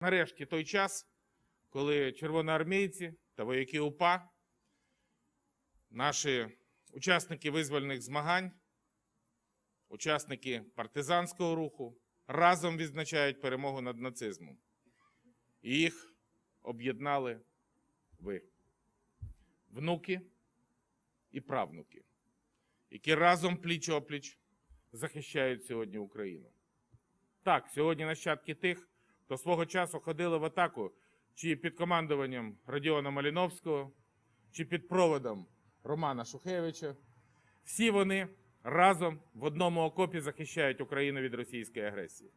Нарешті той час, коли червоноармійці та вояки УПА, наші учасники визвольних змагань, учасники партизанського руху разом відзначають перемогу над нацизмом. І їх об'єднали ви, внуки і правнуки, які разом пліч-опліч захищають сьогодні Україну. Так, сьогодні нащадки тих, хто свого часу ходили в атаку чи під командуванням Радіона Маліновського, чи під проводом Романа Шухевича. Всі вони разом в одному окопі захищають Україну від російської агресії.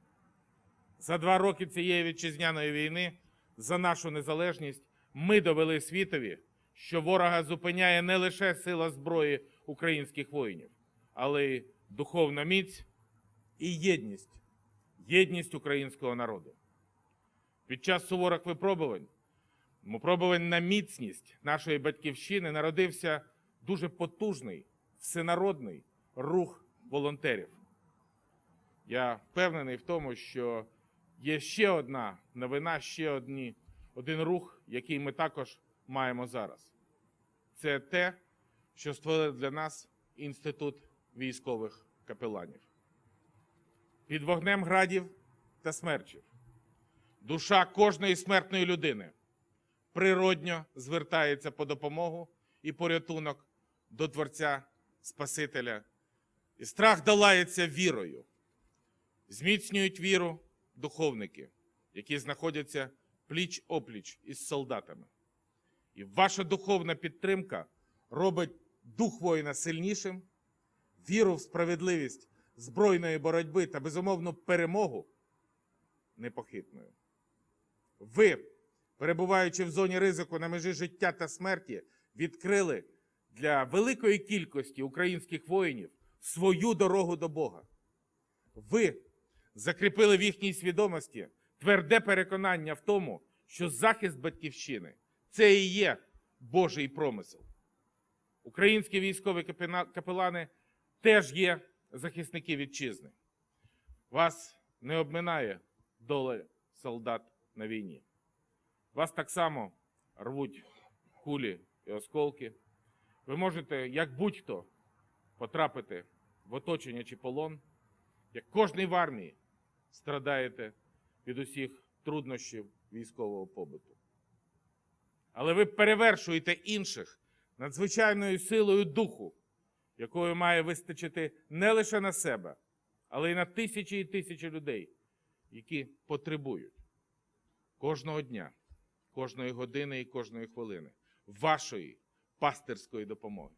За два роки цієї вітчизняної війни за нашу незалежність ми довели світові, що ворога зупиняє не лише сила зброї українських воїнів, але й духовна міць і єдність, єдність українського народу. Під час суворих випробувань, випробувань на міцність нашої батьківщини народився дуже потужний всенародний рух волонтерів. Я впевнений в тому, що є ще одна новина, ще одні, один рух, який ми також маємо зараз. Це те, що створив для нас інститут військових капеланів. Під вогнем градів та смерчів. Душа кожної смертної людини природньо звертається по допомогу і порятунок до Творця Спасителя. І страх долається вірою. Зміцнюють віру духовники, які знаходяться пліч опліч із солдатами. І ваша духовна підтримка робить дух воїна сильнішим, віру в справедливість збройної боротьби та безумовну перемогу непохитною. Ви, перебуваючи в зоні ризику на межі життя та смерті, відкрили для великої кількості українських воїнів свою дорогу до Бога. Ви закріпили в їхній свідомості тверде переконання в тому, що захист батьківщини це і є Божий промисел. Українські військові капелани теж є захисники вітчизни. Вас не обминає доля солдат на війні. Вас так само рвуть кулі і осколки. Ви можете, як будь-хто, потрапити в оточення чи полон, як кожний в армії страдаєте від усіх труднощів військового побуту. Але ви перевершуєте інших надзвичайною силою духу, якою має вистачити не лише на себе, але й на тисячі і тисячі людей, які потребують кожного дня, кожної години і кожної хвилини вашої пастирської допомоги.